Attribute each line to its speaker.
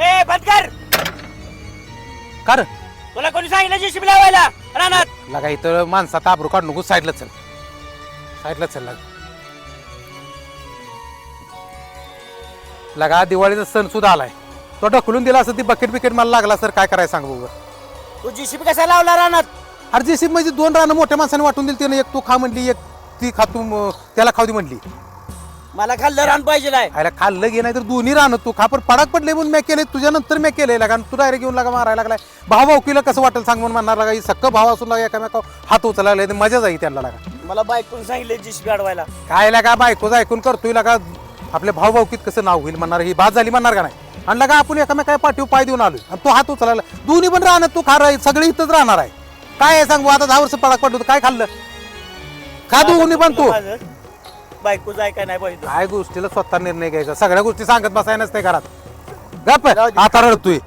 Speaker 1: ए बंद कर. कर.
Speaker 2: तुला कोणी सांगितलं जेसीबी लावायला? रानात.
Speaker 1: लगा इथं माणसात आबरू काढू नको साईडला चल. साईडला चल लगा. लगा दिवाळीचा सण सुद्धा आलाय. तो ढकलून दिला असं ती बकेट बिकेट मला लागला सर काय करायचं सांग बघू
Speaker 2: तू जेसीबी कसा लावला रानात?
Speaker 1: अरे जेसीबी म्हणजे दोन रानं मोठ्या माणसाने वाटून दिली तिने एक तू खा म्हणली एक ती खा तू त्याला खाऊ दे म्हणली.
Speaker 2: मला खाल्लं रान पाहिजे नाही.
Speaker 1: आयला खाल्लं घे नाही तर दोन्ही रानं तू खा. पण पडाक पडले म्हणून मी केले तुझ्या नंतर मी केले. लागा तू डायरेक्ट घेऊन लागा मारायला लागलाय. भाऊ भाऊकीला कसं वाटेल सांग म्हणून म्हणणार लागा. ही सक्क भाव असून लागा एकामेका हात उचलायला लागले मजा जाई त्यांना लागा.
Speaker 2: मला कोणी सांगितलं जेसीबी अडवायला
Speaker 1: काय लागा बायकोच ऐकून करतोय लागा. आपल्या भाऊ भाऊकीत कसं नाव होईल म्हणणार ही बाद झाली म्हणणार का नाही? आणि लगा आपण एकामेका पाठीव पाय देऊन आलोय. आणि तो हात उचलायला दोन्ही पण राहणार तू खा राही सगळे इथंच राहणार आहे. काय आहे सांग आता दहा वर्ष पडाक पडलो काय खाल्लं? खा दोन्ही पण तू.
Speaker 2: माझं बायकोच ऐकाय नाही पाहिजे
Speaker 1: काय गोष्टीला स्वतः निर्णय घ्यायचा? सगळ्या गोष्टी सांगत बसाय नसते घरात. गप. आता रडतोय.